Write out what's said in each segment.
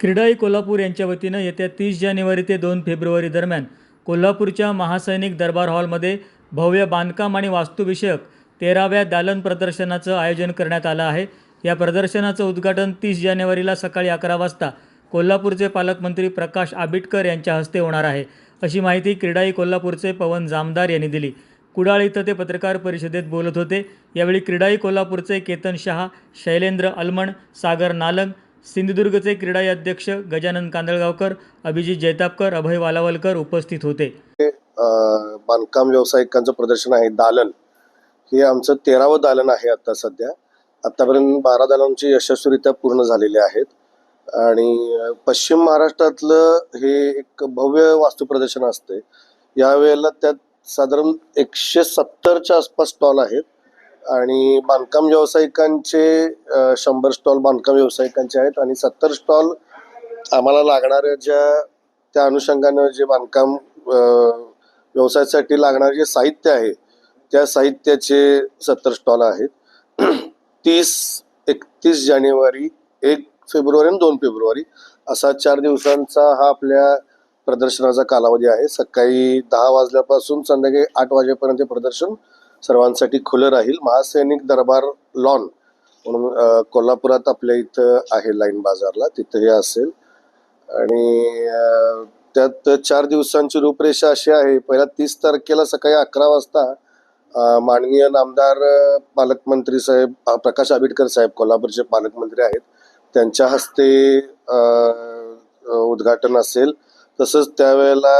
क्रीडाई कोल्हापूर यांच्या वतीनं येत्या तीस जानेवारी ते दोन फेब्रुवारी दरम्यान कोल्हापूरच्या महासैनिक दरबार हॉलमध्ये भव्य बांधकाम आणि वास्तुविषयक तेराव्या दालन प्रदर्शनाचं आयोजन करण्यात आलं आहे. या प्रदर्शनाचं उद्घाटन तीस जानेवारीला सकाळी अकरा वाजता कोल्हापूरचे पालकमंत्री प्रकाश आबिटकर यांच्या हस्ते होणार आहे. अशी माहिती क्रीडाई कोल्हापूरचे पवन जामदार यांनी दिली. कुडाळ इथं ते पत्रकार परिषदेत बोलत होते. यावेळी क्रीडाई कोल्हापूरचे केतन शहा शैलेंद्र अलमण सागर नालंग सिंधुदुर्गचे क्रीडा अध्यक्ष गजानन कांदळगावकर अभिजित जैतापकर अभय वालावलकर उपस्थित होते. बांधकाम व्यावसायिकांचं प्रदर्शन आहे. दालन हे आमचं तेरावं दालन आहे आता सध्या. आतापर्यंत बारा दालनची यशस्वीरित्या पूर्ण झालेले आहेत. आणि पश्चिम महाराष्ट्रातलं हे एक भव्य वास्तू प्रदर्शन असते यावेळेला त्यात साधारण एकशे सत्तरच्या आसपास स्टॉल आहेत. आणि बांधकाम व्यावसायिकांचे शंभर स्टॉल बांधकाम व्यावसायिकांचे आहेत आणि सत्तर स्टॉल आम्हाला लागणाऱ्या ज्या त्या अनुषंगानं जे बांधकाम व्यवसायासाठी लागणारे जे साहित्य आहे त्या साहित्याचे सत्तर स्टॉल आहेत. तीस एकतीस जानेवारी एक फेब्रुवारी आणि दोन फेब्रुवारी असा चार दिवसांचा हा आपल्या प्रदर्शनाचा कालावधी आहे. सकाळी दहा वाजल्यापासून संध्याकाळी आठ वाजेपर्यंत प्रदर्शन सर्वांसाठी खुलं राहील. महासैनिक दरबार लॉन म्हणून कोल्हापुरात आपल्या इथं आहे लाईन बाजारला. तिथं हे असेल. आणि त्यात चार दिवसांची रूपरेषा अशी आहे. पहिल्या तीस तारखेला सकाळी अकरा वाजता माननीय नामदार पालकमंत्री साहेब प्रकाश आंबेडकर साहेब कोल्हापूरचे पालकमंत्री आहेत. त्यांच्या हस्ते उद्घाटन असेल. तसंच त्यावेळेला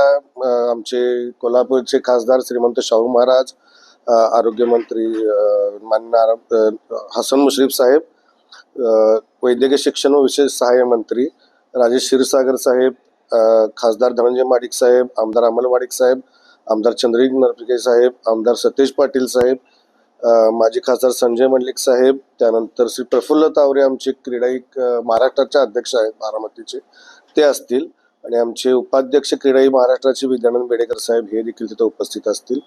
आमचे कोल्हापूरचे खासदार श्रीमंत शाहू महाराज आरोग्यमंत्री अ, हसन मुश्रीफ साहेब वैद्यकीय शिक्षण व विशेष सहाय्य मंत्री राजेश क्षीरसागर साहेब खासदार धनंजय माडिक साहेब आमदार अमल माडिक साहेब आमदार चंद्रिक नरपिके साहेब आमदार सतेज पाटील साहेब माजी खासदार संजय मंडलिक साहेब त्यानंतर श्री प्रफुल्ल तावरे आमचे क्रीडाईक महाराष्ट्राचे अध्यक्ष आहेत बारामतीचे ते असतील. आणि आमचे उपाध्यक्ष क्रीडाई महाराष्ट्राचे विद्यानंद बेडेकर साहेब हे देखील तिथे उपस्थित असतील.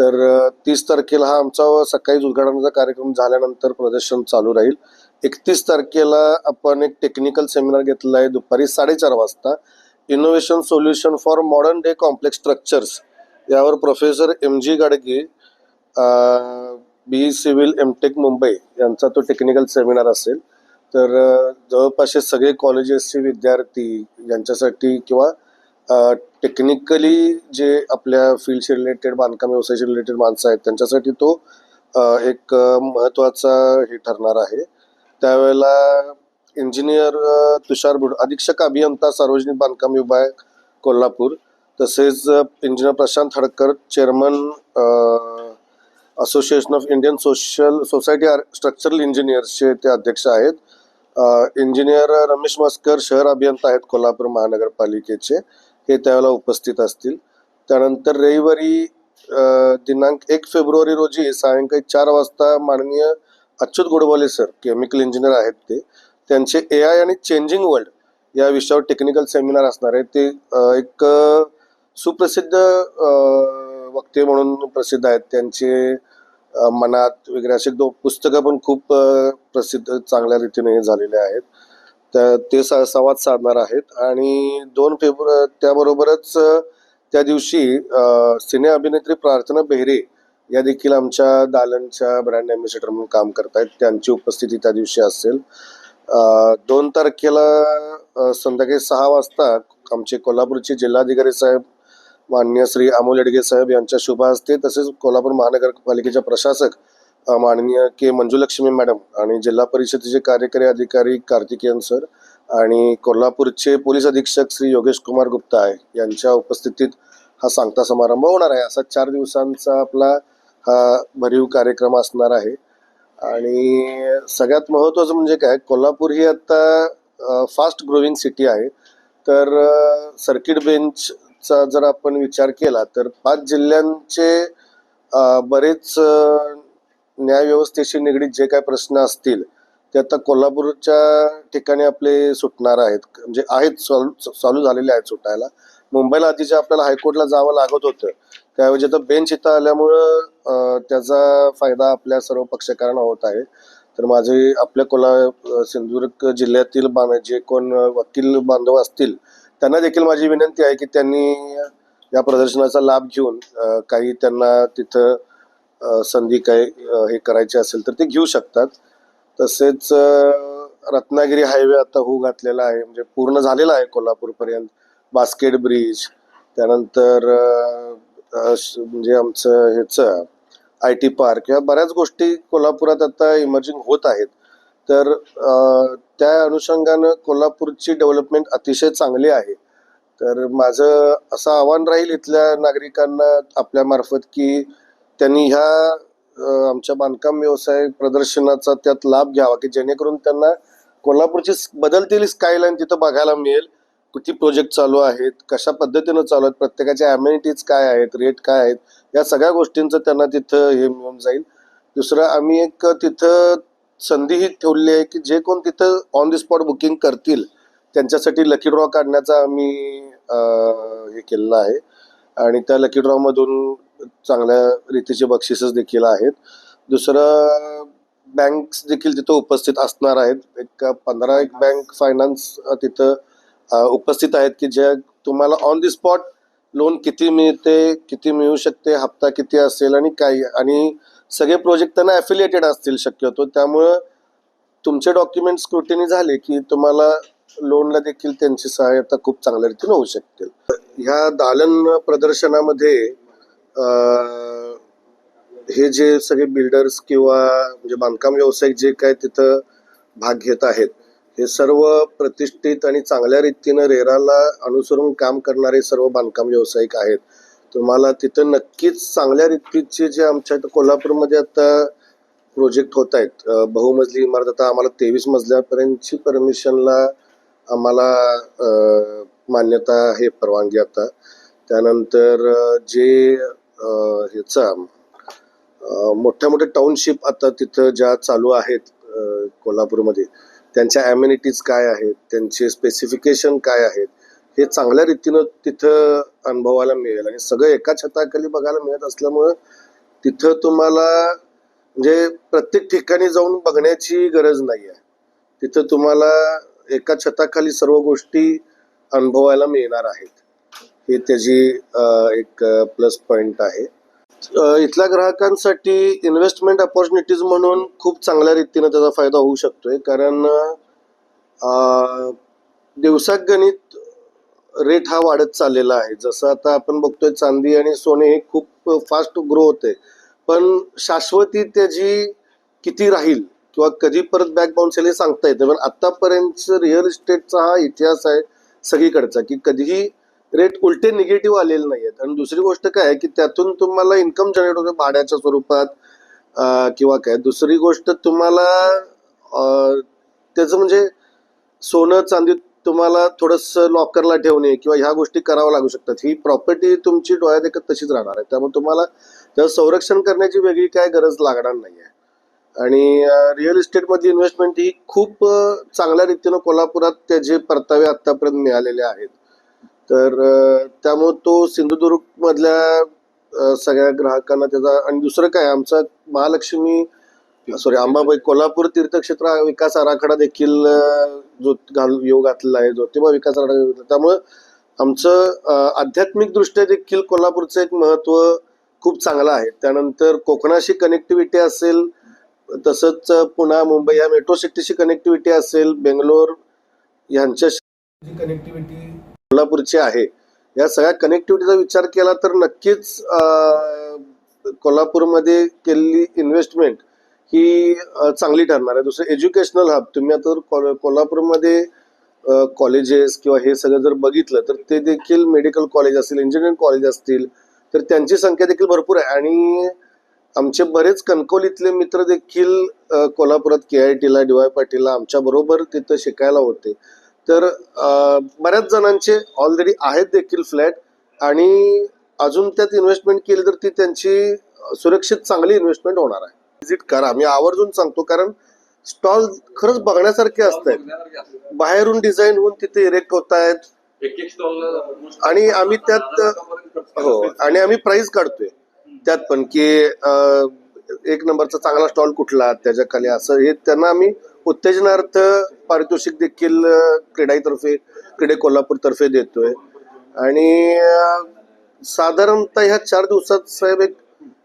तर तीस तारखेला हा आमचा सकाळीच उद्घाटनाचा कार्यक्रम झाल्यानंतर प्रदर्शन चालू राहील. एकतीस तारखेला आपण एक टेक्निकल सेमिनार घेतलेला आहे दुपारी साडेचार वाजता. Innovation solution for modern day complex structures यावर professor M G Gadge B civil M Tech Mumbai यांचा तो टेक्निकल सेमिनार असेल. तर जवळपासचे सगळे कॉलेजेसचे विद्यार्थी यांच्यासाठी किंवा टेक्निकली जे आपल्या फील्डशी रिलेटेड बांधकाम व्यवसायाशी रिलेटेड माणसं आहेत त्यांच्यासाठी तो एक महत्त्वाचा हे ठरणार आहे. त्यावेळेला इंजिनियर तुषार बुड अधीक्षक अभियंता सार्वजनिक बांधकाम विभाग कोल्हापूर तसेच engineer Prashant Hadkar chairman association of Indian social society or structural इंजिनियर्सचे ते अध्यक्ष आहेत. इंजिनियर रमेश मस्कर शहर अभियंता आहेत कोल्हापूर महानगरपालिकेचे. हे त्यावेळेला उपस्थित असतील. त्यानंतर रविवारी दिनांक एक फेब्रुवारी रोजी सायंकाळी चार वाजता माननीय Achyut Godbole sir chemical engineer आहेत ते त्यांचे ए आय आणि चेंजिंग वर्ल्ड या विषयावर टेक्निकल सेमिनार असणार आहे. ते एक सुप्रसिद्ध वक्ते म्हणून प्रसिद्ध आहेत. त्यांचे मनात वगैरे असे दोन पुस्तकं पण खूप प्रसिद्ध चांगल्या रीतीने झालेले आहेत. तर ते स- संवाद साधणार आहेत. आणि दोन फेब्रुवारी त्याबरोबरच त्या दिवशी सिने अभिनेत्री प्रार्थना बेहरे या देखील आमच्या दालनच्या ब्रँड अँबॅसेडर म्हणून काम करतायत. त्यांची उपस्थिती त्या दिवशी असेल. दोन तारखेला संध्याकाळी सहा वाजता आमचे कोल्हापूरचे जिल्हाधिकारी साहेब माननीय श्री अमोल येडगे साहेब यांच्या शुभ हस्ते तसेच कोल्हापूर महानगरपालिकेच्या प्रशासक माननीय के मंजुलक्ष्मी मॅडम आणि जिल्हा परिषदेचे कार्यकारी अधिकारी कार्तिकेयन सर आणि कोल्हापूरचे पोलीस अधीक्षक श्री योगेश कुमार गुप्ता आहे. यांच्या उपस्थितीत हा सांगता समारंभ होणार आहे. असा चार दिवसांचा आपला हा भरीव कार्यक्रम असणार आहे. आणि सगळ्यात महत्त्वाचं म्हणजे काय कोल्हापूर ही आता फास्ट ग्रोविंग सिटी आहे. तर सर्किट बेंच चा जर आपण विचार केला तर पाच जिल्ह्यांचे बरेच न्यायव्यवस्थेशी निगडीत जे काही प्रश्न असतील ते आता कोल्हापूरच्या ठिकाणी आपले सुटणार आहेत. म्हणजे आहेत सॉल्व चालू झालेले आहेत सुटायला. मुंबईला आधी जे आपल्याला हायकोर्टला जावं लागत होतं त्याऐवजी आता बेंच इथं आल्यामुळं त्याचा फायदा आपल्या सर्व पक्षकारांना होत आहे. तर माझे आपल्या कोल्हा सिंधुदुर्ग जिल्ह्यातील बांध जे कोण वकील बांधव असतील त्यांना देखील माझी विनंती आहे की त्यांनी या प्रदर्शनाचा लाभ घेऊन काही त्यांना तिथं संधी काही हे करायची असेल तर ते घेऊ शकतात. तसेच रत्नागिरी हायवे आता होऊ घातलेला आहे म्हणजे पूर्ण झालेला आहे कोल्हापूरपर्यंत. बास्केट ब्रिज त्यानंतर म्हणजे आमचं ह्याचं आय टी पार्क या बऱ्याच गोष्टी कोल्हापुरात आता इमर्जिंग होत आहेत. तर त्या अनुषंगानं कोल्हापूरची डेव्हलपमेंट अतिशय चांगली आहे. तर माझं असं आव्हान राहील इथल्या नागरिकांना आपल्यामार्फत की त्यांनी ह्या आमच्या बांधकाम व्यवसाय प्रदर्शनाचा त्यात लाभ घ्यावा की जेणेकरून त्यांना कोल्हापूरची बदलतील स्कायलाईन तिथं बघायला मिळेल. किती प्रोजेक्ट चालू आहेत कशा पद्धतीनं चालू आहेत प्रत्येकाच्या ॲम्युनिटीज काय आहेत रेट काय आहेत या सगळ्या गोष्टींचं त्यांना तिथं हे मिळून जाईल. दुसरं आम्ही एक तिथं संधीही ठेवली आहे की जे कोण तिथं ऑन द स्पॉट बुकिंग करतील त्यांच्यासाठी लकी ड्रॉ काढण्याचा आम्ही हे केलेलं आहे. आणि त्या लकी ड्रॉमधून चांगल्या रीतीचे बक्षिसच देखील आहेत. दुसरं बँक्स देखील तिथं उपस्थित असणार आहेत. एक पंधरा एक बँक फायनान्स तिथं उपस्थित आहेत की ज्या तुम्हाला ऑन द स्पॉट लोन किती मिळते किती मिळू शकते हप्ता किती असेल आणि काय आणि सगळे प्रोजेक्ट त्यांना ॲफिलिएटेड असतील शक्यतो. त्यामुळं तुमचे डॉक्युमेंट स्क्रुटिनी झाले की तुम्हाला लोनला देखील त्यांची सहायता खूप चांगल्या रीतीने होऊ शकते ह्या दालन प्रदर्शनामध्ये हे जे सगळे बिल्डर्स किंवा म्हणजे बांधकाम व्यावसायिक जे काय तिथं भाग घेत आहेत हे सर्व प्रतिष्ठित आणि चांगल्या रीतीनं रेराला अनुसरून काम करणारे सर्व बांधकाम व्यावसायिक आहेत. तुम्हाला तिथं नक्कीच चांगल्या रीतीचे जे आमच्या इथं कोल्हापूरमध्ये आता प्रोजेक्ट होत आहेत बहुमजली इमारत आता आम्हाला तेवीस मजल्यापर्यंतची परमिशनला आम्हाला मान्यता आहे परवानगी आता. त्यानंतर जे ह्याचा मोठ्या मोठ्या टाउनशिप आता तिथं ज्या चालू आहेत कोल्हापूरमध्ये त्यांच्या ॲम्युनिटीज काय आहेत त्यांचे स्पेसिफिकेशन काय आहेत हे चांगल्या रीतीनं तिथं अनुभवायला मिळेल. आणि सगळं एका छताखाली बघायला मिळत असल्यामुळं तिथं तुम्हाला म्हणजे प्रत्येक ठिकाणी जाऊन बघण्याची गरज नाही आहे तिथं तुम्हाला एका छताखाली सर्व गोष्टी अनुभवायला मिळणार आहेत. हे त्याची एक प्लस पॉइंट आहे. इथल्या ग्राहकांसाठी इन्व्हेस्टमेंट अपॉर्च्युनिटीज म्हणून खूप चांगल्या रीतीनं त्याचा फायदा होऊ शकतोय. कारण दिवसागणित रेट हा वाढत चाललेला आहे. जसं आता आपण बघतोय चांदी आणि सोने हे खूप फास्ट ग्रो होते. पण शाश्वती त्याची किती राहील किंवा कधी परत बॅक बाउन्स हे सांगता येतं पण आतापर्यंत रिअल इस्टेटचा हा इतिहास आहे सगळीकडचा की कधीही रेट उलटे निगेटिव्ह आलेले नाही आहेत आणि दुसरी गोष्ट काय आहे की त्यातून तुम्हाला इन्कम जनरेट होते भाड्याच्या स्वरूपात किंवा काय. दुसरी गोष्ट तुम्हाला त्याचं म्हणजे सोनं चांदी तुम्हाला थोडंसं लॉकरला ठेवणे किंवा ह्या गोष्टी कराव्या लागू शकतात. ही प्रॉपर्टी तुमची डोळ्यात एकत तशीच राहणार आहे. त्यामुळे तुम्हाला त्याचं संरक्षण करण्याची वेगळी काय गरज लागणार नाही आहे आणि रिअल इस्टेटमध्ये इन्व्हेस्टमेंट ही खूप चांगल्या रीतीनं कोल्हापुरात त्याचे परतावे आत्तापर्यंत मिळालेले आहेत. तर त्यामुळं तो सिंधुदुर्गमधल्या सगळ्या ग्राहकांना त्याचा आणि दुसरं काय आमचा महालक्ष्मी सॉरी अंबाबाई कोल्हापूर तीर्थक्षेत्र विकास आराखडा देखील जो घाल योग घातलेला आहे ज्योतिबा विकास आराखडा त्यामुळं आमचं आध्यात्मिक दृष्ट्या देखील कोल्हापूरचं एक महत्त्व खूप चांगलं आहे. त्यानंतर कोकणाशी कनेक्टिव्हिटी असेल तसंच पुणा मुंबई या मेट्रो सिटीशी कनेक्टिव्हिटी असेल बेंगलोर यांच्याशी कनेक्टिव्हिटी कोल्हापूरची आहे. या सगळ्या कनेक्टिव्हिटीचा विचार केला तर नक्कीच कोल्हापूरमध्ये केलेली इन्व्हेस्टमेंट ही चांगली ठरणार आहे. दुसरं एज्युकेशनल हब तुम्ही आता कोल्हापूरमध्ये कॉलेजेस किंवा हे सगळं जर बघितलं तर ते देखील मेडिकल कॉलेज असतील इंजिनिअरिंग कॉलेज असतील तर त्यांची संख्या देखील भरपूर आहे. आणि आमचे बरेच कणकवलीतले मित्र देखील कोल्हापुरात के आय टीला डी वाय पाटीलला आमच्या बरोबर तिथं शिकायला होते. तर बऱ्याच जणांचे ऑलरेडी आहेत देखील फ्लॅट आणि अजून त्यात इन्व्हेस्टमेंट केली तर ती त्यांची सुरक्षित चांगली इन्व्हेस्टमेंट होणार आहे. व्हिजिट करा. मी आवर्जून सांगतो कारण स्टॉल खरंच बघण्यासारखे असत आहेत बाहेरून डिझाईन होऊन तिथे इरेक्ट होत आहेत. आणि आम्ही त्यात हो आणि आम्ही प्राइस काढतोय. त्यात पण की एक नंबरचा चांगला स्टॉल कुठला त्याच्याखाली असं हे त्यांना आम्ही उत्तेजनार्थ पारितोषिक देखील क्रीडाईतर्फे क्रीडे कोल्हापूरतर्फे देतोय. आणि साधारणतः ह्या चार दिवसात साहेब एक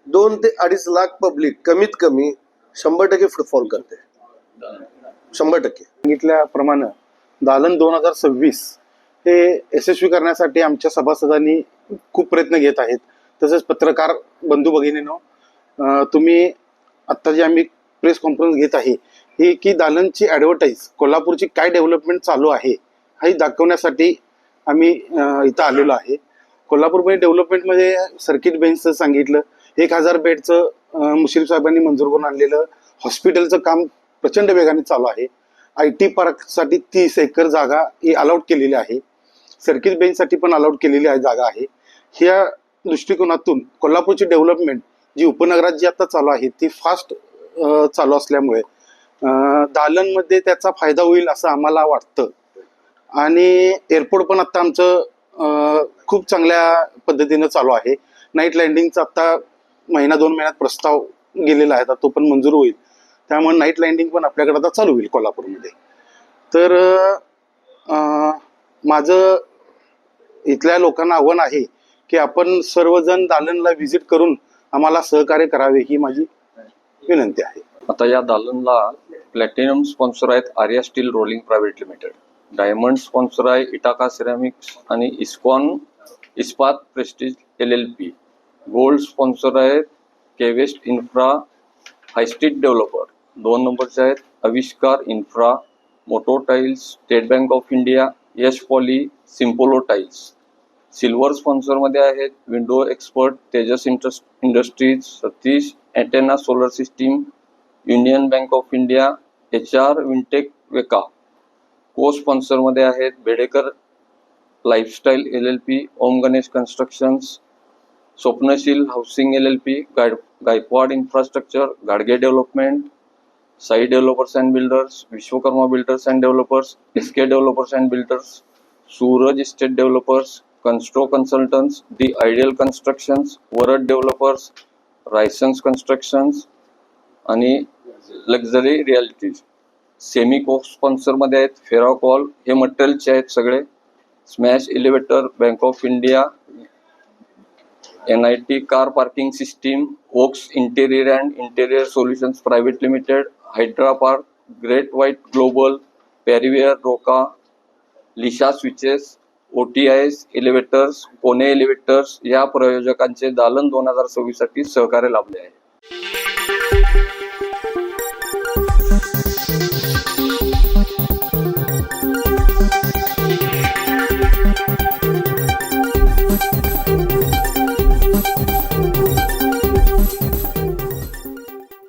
दोन ते अडीच लाख पब्लिक कमीत कमी शंभर टक्के फुटफॉल करते. शंभर टक्के. सांगितल्याप्रमाणे दालन दोन हजार सव्वीस हे यशस्वी करण्यासाठी आमच्या सभासदांनी खूप प्रयत्न घेत आहेत. तसेच पत्रकार बंधू भगिनीनो तुम्ही आत्ता जे आम्ही प्रेस कॉन्फरन्स घेत आहे ही की दालनची ॲडव्हर्टाईज कोल्हापूरची काय डेव्हलपमेंट चालू आहे हे दाखवण्यासाठी आम्ही इथं आलेलो आहे. कोल्हापूरमध्ये डेव्हलपमेंटमध्ये सर्किट बेंचचं सांगितलं एक हजार बेडचं मुश्रीफ साहेबांनी मंजूर करून आणलेलं हॉस्पिटलचं काम प्रचंड वेगाने चालू आहे. आय टी पार्कसाठी तीस एकर जागा ही अलाउड केलेली आहे. सर्किट बेंचसाठी पण अलाउड केलेली आहे जागा आहे. ह्या दृष्टिकोनातून कोल्हापूरची डेव्हलपमेंट जी उपनगरात जी आता चालू आहे ती फास्ट चालू असल्यामुळे दालनमध्ये त्याचा फायदा होईल असं आम्हाला वाटतं. आणि एअरपोर्ट पण आता आमचं खूप चांगल्या पद्धतीनं चालू आहे. नाईट लँडिंगचं आता महिना दोन महिन्यात प्रस्ताव गेलेला आहे आता तो पण मंजूर होईल. त्यामुळे नाईट लँडिंग पण आपल्याकडे आता चालू होईल कोल्हापूरमध्ये. तर माझं इथल्या लोकांना आव्हान आहे की आपण सर्वजण दालनला व्हिजिट करून आम्हाला सहकार्य करावे ही माझी विनंती आहे. आता या दालनला प्लॅटिनम स्पॉन्सर आहेत Arya steel rolling private limited. Diamond sponsor आहे इटाका सिरॅमिक्स आणि Iskcon Ispat prestige L L P. Gold sponsor आहेत केवेस्ट इन्फ्रा हायस्ट्रीट डेव्हलपर. दोन नंबरचे आहेत Avishkar infra Moto tiles State Bank of India Yash poly Simpolo tiles silver स्पॉन्सरमध्ये आहेत window expert Tejas इंटस्ट industries Satish antenna solar system Union Bank of India H R Wintech Veka. Co स्पॉन्सरमध्ये आहेत Bedekar lifestyle L L P Om Ganesh constructions Swapnashil housing L L P guy Gaikwad infrastructure Gadge development Sai developers and builders Vishwakarma builders and developers S K developers and builders Suraj estate developers Constro consultants the ideal constructions Varad developers Raisons constructions आणि luxury realities semi co स्पॉन्सरमध्ये आहेत Feracol हे मटेरियलचे आहेत सगळे. Smash elevator Bank of India N I T car parking system oaks interior and interior solutions private limited hydra park great white global Parryware Roca Lisha switches O T I S elevators Pune elevators या प्रयोजकांचे दालन दोन हजार सव्वीससाठी सहकार्य लाभले आहे.